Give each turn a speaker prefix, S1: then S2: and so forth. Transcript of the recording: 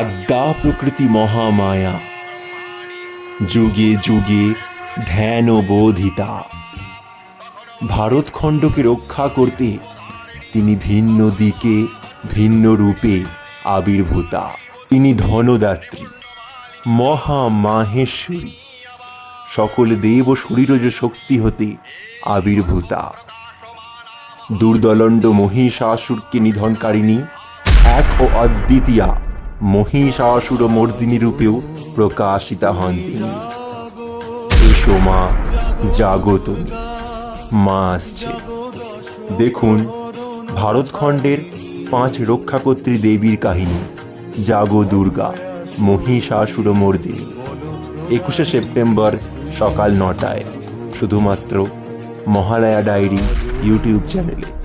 S1: গা প্রকৃতি মহামায়া। যুগে যুগে ধ্যান বোধিতা। ভারতখণ্ডকে রক্ষা করতে তিনি ভিন্ন দিকে, ভিন্ন রূপে আবির্ভূতা। তিনি ধনদাত্রী, মহামাহেশ্বরী। সকল দেব শরীরজ শক্তি হতে আবির্ভূতা। দুর্দলণ্ড মহিষাসুরকে নিধনকারিণী, এক ও অদ্বিতীয়া। মহিষাসুর মর্দিনী রূপেও প্রকাশিতা হন তিনি। এসো মা জাগত মা আসছে। দেখুন, ভারতখণ্ডের পাঁচ রক্ষাকর্ত্রী দেবীর কাহিনী। জাগো দুর্গা মহিষাসুর মর্দিনী। একুশে সেপ্টেম্বর সকাল নটায়, শুধুমাত্র মহালয়া ডায়েরি ইউটিউব চ্যানেলে।